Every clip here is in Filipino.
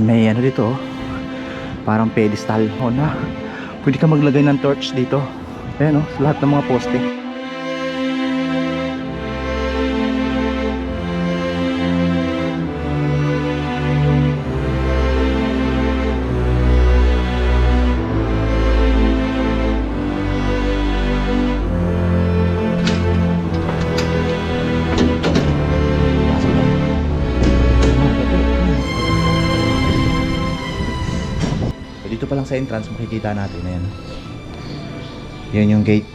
May ano dito, oh. parang pedestal. O na, pwede ka maglagay ng torch dito. Ayan o, sa lahat ng mga poste. Pa lang sa entrance makikita natin ayan. Yan yung gate.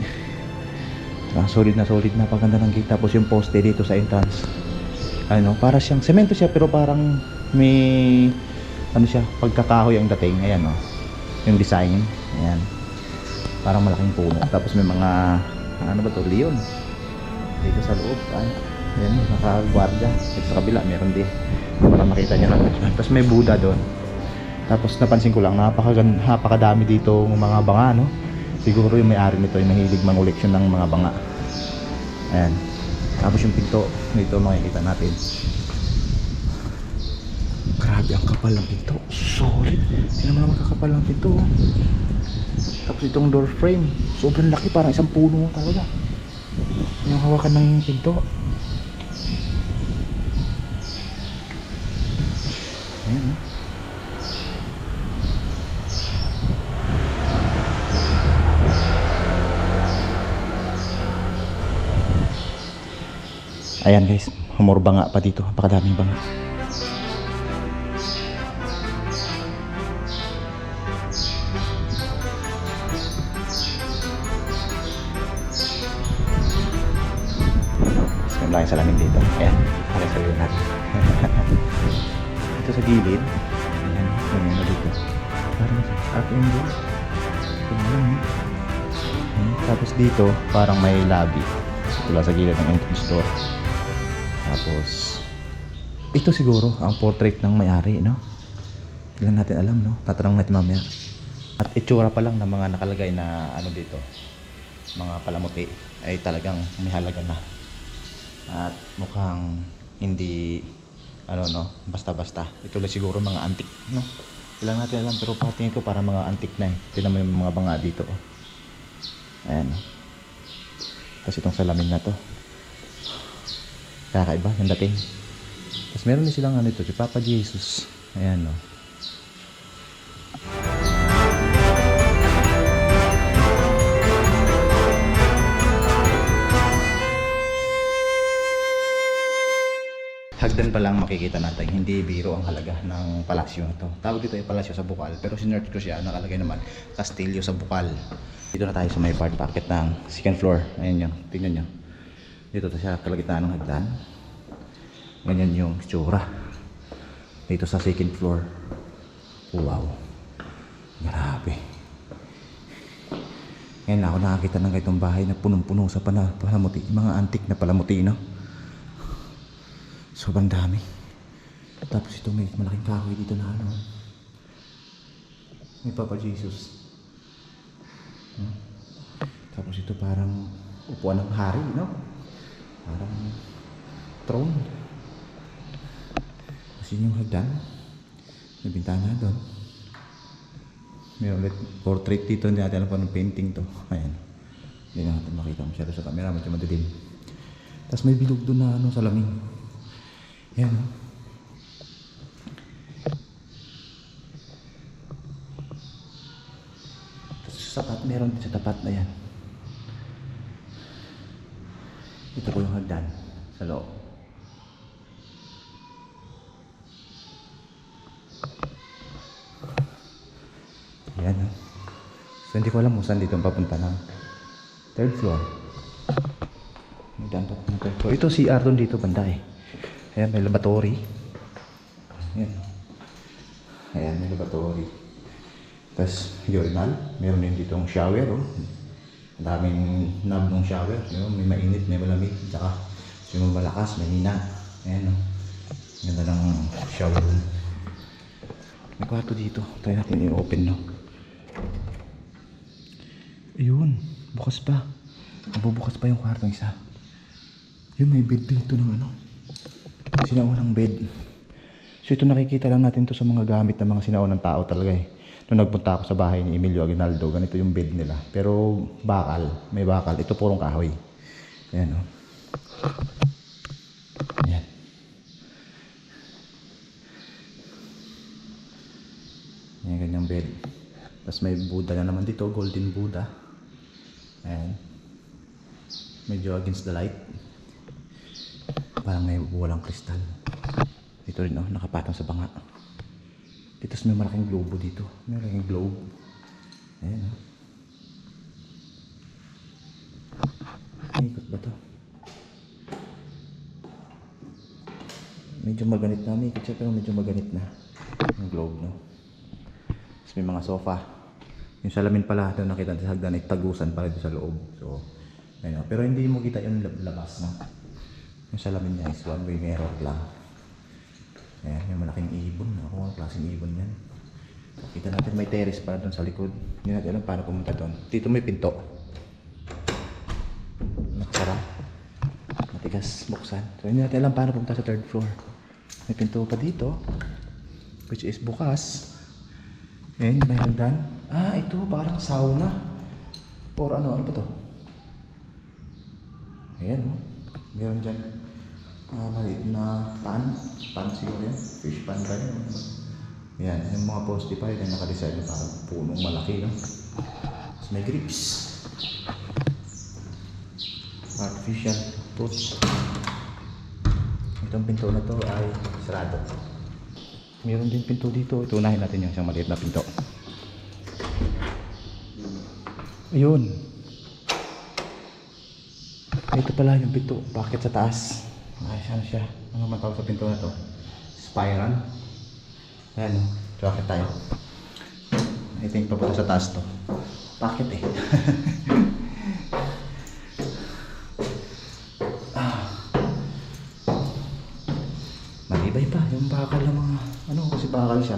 Ah, solid na solid na paganda ng gate tapos yung poste dito sa entrance. Ano, para siyang semento siya pero parang may ano siya, pagkakahoy ang dating. Ayan oh. Yung design. Ayan. Parang malaking puno. Tapos may mga ano ba to, leon. Dito sa loob. Ay, ayan, nakagwardiya. Sa kabila, meron din. Para makita niya lang. Tapos may Buddha doon. Tapos napansin ko lang, napakagan, napakadami dito ng mga banga, no? Siguro yung may-ari nito ay mahilig mangoleksyon ng mga banga. Ayan. Tapos yung pinto, dito makikita natin. Grabe ang kapal ng pinto. Solid. Hindi naman naman kakapal ng pinto. Tapos itong door frame, sobrang laki, parang isang puno talaga. Yung hawakan ng pinto. Ayan, oh. Ayan guys, humor banga pa dito. Napakadaming banga. May malaking salamin dito. Ayan, malaking salamin natin. Ito sa gilid. Ayan, may ano dito. Parang art. Tingnan mo. Ayan, Tapos dito, parang may lobby. Wala sa gilid ng entrance door. Tapos, ito siguro ang portrait ng may-ari, no? Hindi natin alam, no? Tatanong natin mamaya. At itsura pa lang ng mga nakalagay na ano dito, mga palamuti, ay talagang may halaga na. At mukhang hindi, ano no, basta-basta. Ito lang siguro mga antik, no? Hindi lang natin alam, pero patingin ko para mga antik na eh. Tignan mo yung mga banga dito, oh. Ayan, no? Tapos itong salamin na to. Kakaiba yung dating. Tapos meron din silang ano ito, si Papa Jesus. Ayan no. Hagdan pa lang makikita natin, hindi biro ang halaga ng palasyo na to. Tawag dito ay palasyo sa Bukal, pero sinerch ko siya, nakalagay naman, Castillo sa Bukal. Dito na tayo sa may part pocket ng second floor. Ayan yun, tingnan nyo. Dito to siya kalagitnaan ng hagdan. Ganyan yung tsura. Dito sa second floor. Wow. Grabe. Ngayon ako nakakita ng itong bahay na punong-puno sa pala, palamuti. Mga antik na palamuti, no? Sobrang dami. Tapos ito may malaking kahoy dito na ano. May Papa Jesus. Hmm? Tapos ito parang upuan ng hari, no? Parang throne. Yun yung hagdan. May bintana doon. May ulit portrait dito. Hindi natin alam kung anong painting to. Ayan. Hindi na natin makita masyado sa camera. Medyo madilim. Tapos may bilog doon na ano, salamin. Ayan. Tapos sa tapat, meron din sa tapat na yan. Hagdan sa loob. Ayan. oh. So hindi ko alam kung saan dito papunta ng third floor. Hagdan pa ng third floor. Ito si Ardon dito banda eh. Ayan, may laboratory. Ayan. Ayan, may laboratory. Tapos, urinal. Meron din dito ang shower. Oh. Daming knob ng shower. Yun, may mainit, may malamig. Tsaka, yung malakas, may hina. Ayan, oh. Ganda ng shower room. May kwarto dito. Try natin i-open, no? Ayun, bukas pa. Mabubukas pa yung kwartong isa. Yun, may bed dito ng ano. Sinaunang bed. So ito nakikita lang natin to sa mga gamit ng mga sinaon ng tao talaga eh. Nung nagpunta ako sa bahay ni Emilio Aguinaldo, ganito yung bed nila. Pero bakal, may bakal. Ito purong kahoy. Ayan o. Ayan. Ayan ganyang bed. Tapos may Buddha na naman dito, golden Buddha. Ayan. Medyo against the light. Parang may walang kristal. Dito rin oh, nakapatong sa banga. Dito may malaking globo dito. May malaking globe. Ayan oh. Ikot ba to? Medyo maganit na. May ikot siya pero medyo maganit na. Yung globe no. Tapos may mga sofa. Yung salamin pala doon nakita sa hagdan ay tagusan pa rin doon sa loob. So, ayun. oh. Pero hindi mo kita yung lab- labas no. Yung salamin niya is one way mirror lang. Ayan, yung malaking ibon. Ako, ang klaseng ibon yan. Kita natin may terrace pala doon sa likod. Hindi natin alam paano pumunta doon. Dito may pinto. Nakasara. Matigas buksan. So hindi natin alam paano pumunta sa third floor. May pinto pa dito. Which is bukas. Ayan, may hagdan. Ah, ito parang sauna. Or ano, ano ba to? Ayan, oh. Meron dyan. Ah, maliit na pan. Pan siguro yan. Fish pan ba yun? Yan, yung mga poste pa yun, nakadesign na parang punong malaki, no? Tapos may grips. Artificial tooth. Itong pinto na to ay sarado. Meron din pinto dito. Ito unahin natin yung isang maliit na pinto. Ayun. Ito pala yung pinto. Bakit sa taas? Ay, ano siya? Ano man tawag sa pinto na to? Spiral. Ayan o. Bakit tayo? I think papunta sa taas to. Bakit eh? ah. Matibay pa yung bakal ng mga ano kasi bakal siya.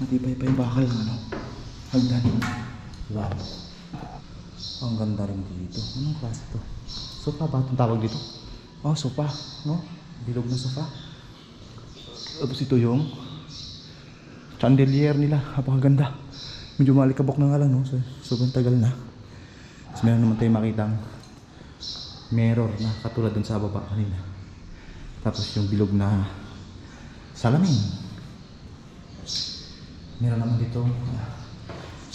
Matibay pa yung bakal ng ano. Hagdan. Wow. Ang ganda rin dito. Anong klase to? Sofa ba itong tawag dito? Oh, sofa. No? Bilog na sofa. Tapos ito yung chandelier nila. Napakaganda. Medyo malikabok na nga lang, no? So, sobrang tagal na. Tapos meron naman tayong makitang mirror na katulad dun sa baba kanina. Tapos yung bilog na salamin. Meron naman dito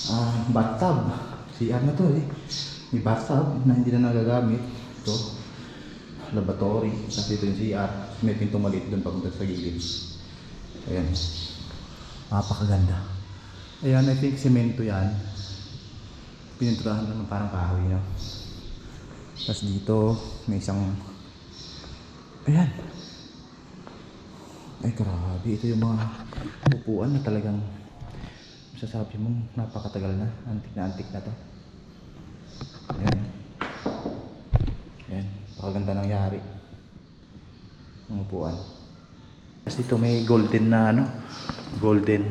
ah bathtub. CR na to eh. May bathtub na hindi na nagagamit. Ito. Laboratory. Tapos dito yung CR. May pintong maliit doon papunta sa gilid. Ayan. Napakaganda. Ayan, I think semento yan. Pininturahan naman parang kahoy, no? Tapos dito, may isang... Ayan. Ay, grabe. Ito yung mga upuan na talagang masasabi mong napakatagal na. Antik na antik na to. Ayan. Ayan. Pakaganda nangyari. Ang upuan. Tapos dito may golden na ano, golden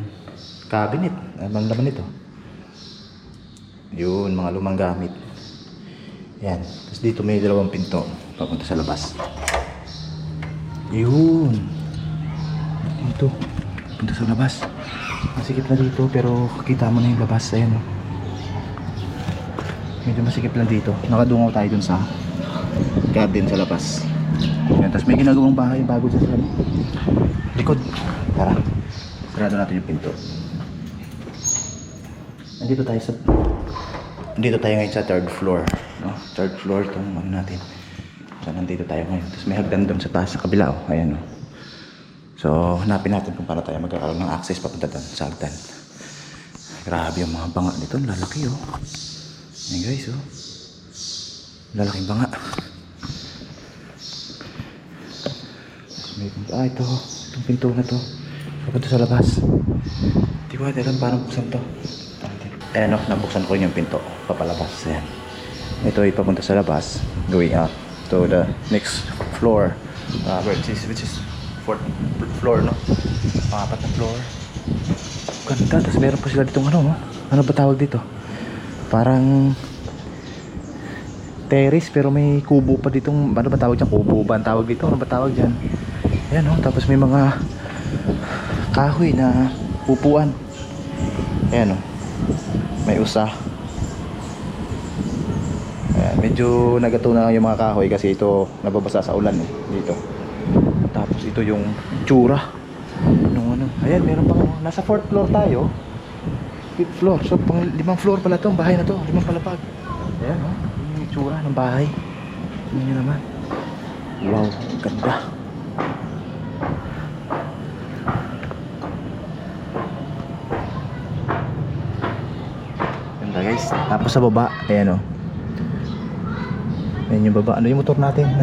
cabinet. Ano naman ito? Yun, mga lumang gamit. Yan. Tapos dito may dalawang pinto papunta sa labas. Yun. Dito. Punta sa labas. Masikip na dito pero kita mo na yung labas. Ayan o. Medyo masikip lang dito. Nakadungaw tayo dun sa garden sa labas. Yan. Tapos may ginagawang bahay bago sa ano. Likod. Tara. Sarado natin yung pinto. Nandito tayo sa Nandito tayo ngayon sa third floor, no? Third floor tong ano natin. So nandito tayo ngayon. Tapos may hagdan doon sa taas sa kabila, oh. Ayan, oh. So, hanapin natin kung paano tayo magkakaroon ng access papunta doon sa hagdan. Grabe yung mga banga nito, lalaki, oh. Ayan guys, oh. Lalaking banga. May pinto. Ah, ito. Itong pinto na to. Papunta sa labas. Di ko alam paano buksan to. Ayan o, nabuksan ko yung pinto. Papalabas. Ayan. Ito ay papunta sa labas. Going up to the next floor. Uh, which is, which is fourth floor, no? Pangapat na floor. Ganda. Tapos meron pa sila ditong ano, no? Ano ba tawag dito? Parang terrace pero may kubo pa ditong ano ba tawag dyan? Kubo ba ang tawag dito? Ano ba tawag dyan? Ayan o, tapos may mga kahoy na upuan. Ayan o. May usa. Ayan, medyo nagatunaw yung mga kahoy kasi ito nababasa sa ulan eh, dito. Tapos ito yung tsura. Nung ano. Ayan, meron pang nasa fourth floor tayo. Fifth floor. So, pang limang floor pala to. Bahay na to. Limang palapag. Ayan, oh. Yung itsura ng bahay. Tingnan nyo naman. Wow, ganda. Ganda guys. Tapos sa baba, ayan oh. Ayan yung baba. Ano yung motor natin?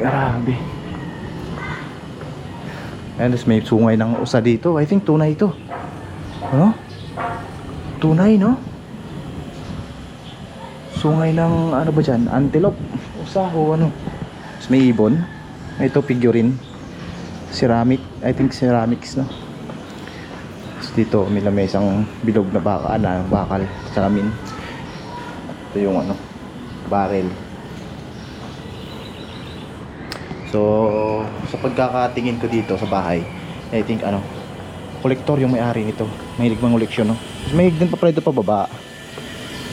Grabe. Ayan, tapos may sungay ng usa dito. I think tunay ito. Ano? Tunay, no? Sungay ng ano ba dyan? Antelope. Usa o ano? Tapos may ibon. Ito figurine. Ceramic. I think ceramics, no? Dito may lamesang bilog na baka, na bakal sa amin. Ito yung ano, barrel. So, sa pagkakatingin ko dito sa bahay, I think ano, kolektor yung may-ari nito. Mahilig mang koleksyon, no? Mahilig din pa ito pa baba.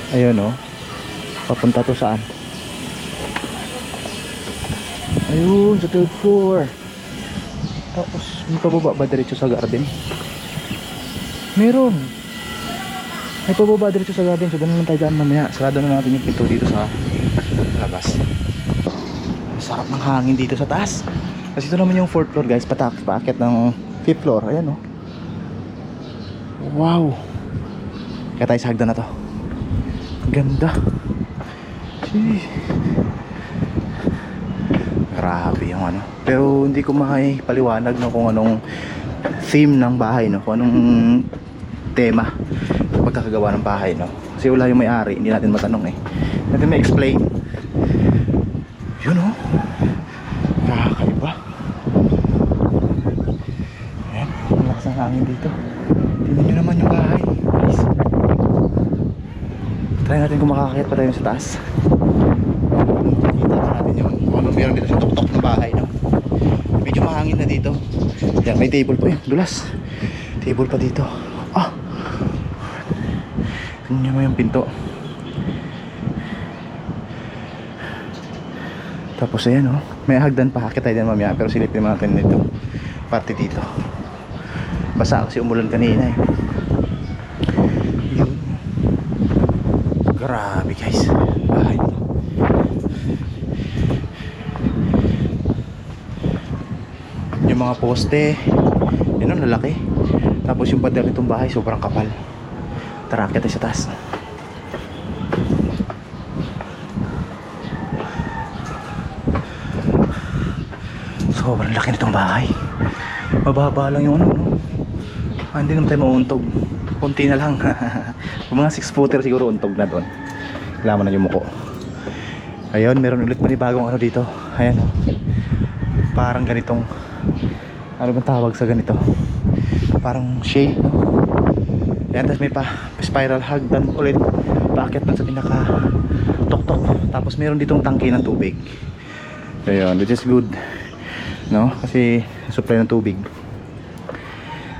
Ayun, no? Papunta to saan? Ayun, sa third floor. Tapos, may pababa ba diretso sa garden? Meron. May pababa diretso sa garden. So, doon naman tayo dyan mamaya. Sarado na natin yung pinto dito sa labas. Sarap ng hangin dito sa taas. Kasi ito naman yung fourth floor guys. Patak, paakyat ng fifth floor. Ayan, oh. Wow. Kaya tayo sa hagdan na to. Ganda. Sheesh. Grabe yung ano. Pero hindi ko makipaliwanag no kung anong theme ng bahay no, kung anong tema pagkakagawa ng bahay no. Kasi wala yung may-ari, hindi natin matanong eh. Natin ma-explain. Yun oh. Nakakaiba. Ayan, ang lakas ng hangin dito. Tingnan nyo naman yung bahay. Guys. Try natin kung makakakit pa tayo sa taas. Kita pa natin yung kung ano meron dito sa tuktok ng bahay. No? Medyo mahangin na dito. Yan, may table pa yun. Dulas. Table pa dito. Tingnan mo yung pinto. Tapos ayan oh. May hagdan pa. Hakit tayo din mamaya. Pero silipin natin dito. Parte dito. Basa kasi umulan kanina eh. Yun. Grabe guys. Bahay to. Yung mga poste, yun ang lalaki. Tapos yung pader nitong bahay, sobrang kapal. Tara, akit tayo sa taas. Sobrang laki nitong bahay. Mababa lang yung ano, no? Ah, hindi naman tayo mauuntog. Kunti na lang. Mga 6 footer siguro untog na doon. Kailangan na yung muko. Ayun, meron ulit panibagong ano dito. Ayan, oh. Parang ganitong ano bang tawag sa ganito? Parang shade, no? Ayan, tapos may pa spiral hagdan ulit. Bakit dun sa pinaka tok-tok. Tapos meron ditong tangke ng tubig. Ayun, which is good. No? Kasi supply ng tubig.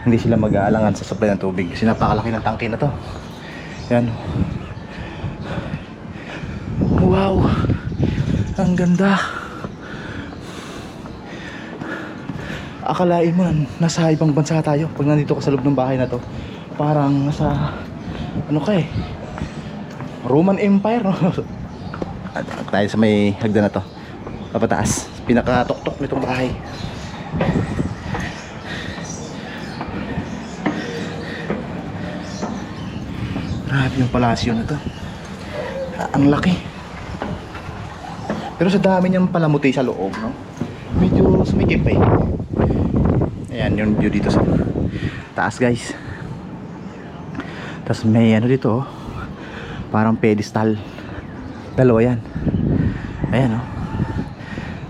Hindi sila mag-aalangan sa supply ng tubig. Kasi napakalaki ng tangke na to. Ayan. Wow! Ang ganda! Akalain mo na nasa ibang bansa tayo pag nandito ka sa loob ng bahay na to. Parang nasa ano ka eh. Roman Empire no? At tayo sa may hagdan na to. Papataas. Pinakatok-tok nitong bahay. Grabe yung palasyo na to. Ah, Ang laki. Pero sa dami niyang palamuti sa loob, no? Medyo sumikip eh. Ayan yung view dito sa taas guys. Tapos may ano dito oh. Parang pedestal. Dalawa yan. Ayan oh.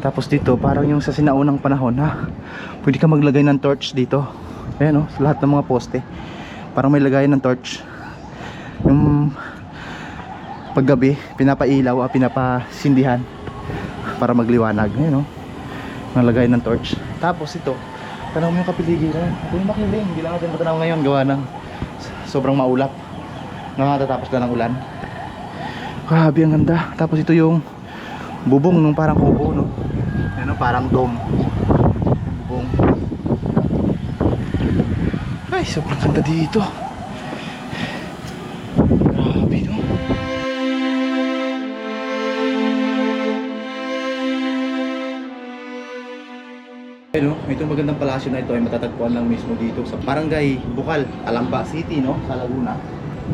Tapos dito parang yung sa sinaunang panahon ha. Pwede ka maglagay ng torch dito. Ayan oh, sa lahat ng mga poste. Parang may lagayan ng torch. Yung paggabi, pinapailaw, ah, pinapasindihan para magliwanag. Ayan oh. Nalagay ng torch. Tapos ito, tanaw mo yung kapiligiran. Yung makiling. Hindi lang natin matanaw ngayon. Gawa ng sobrang maulap. Nakatatapos na ng ulan. Grabe, ang ganda. Tapos ito yung bubong nung parang kubo, no? Ano, parang dome. Bubong. Ay, sobrang ganda dito. Ano, itong magandang palasyo na ito ay matatagpuan lang mismo dito sa Barangay Bukal, Alamba City, no? Sa Laguna.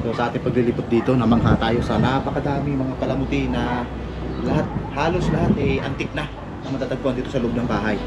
So sa ating paglilipot dito, namangha tayo sa napakadami mga palamuti na lahat, halos lahat eh antik na na matatagpuan dito sa loob ng bahay.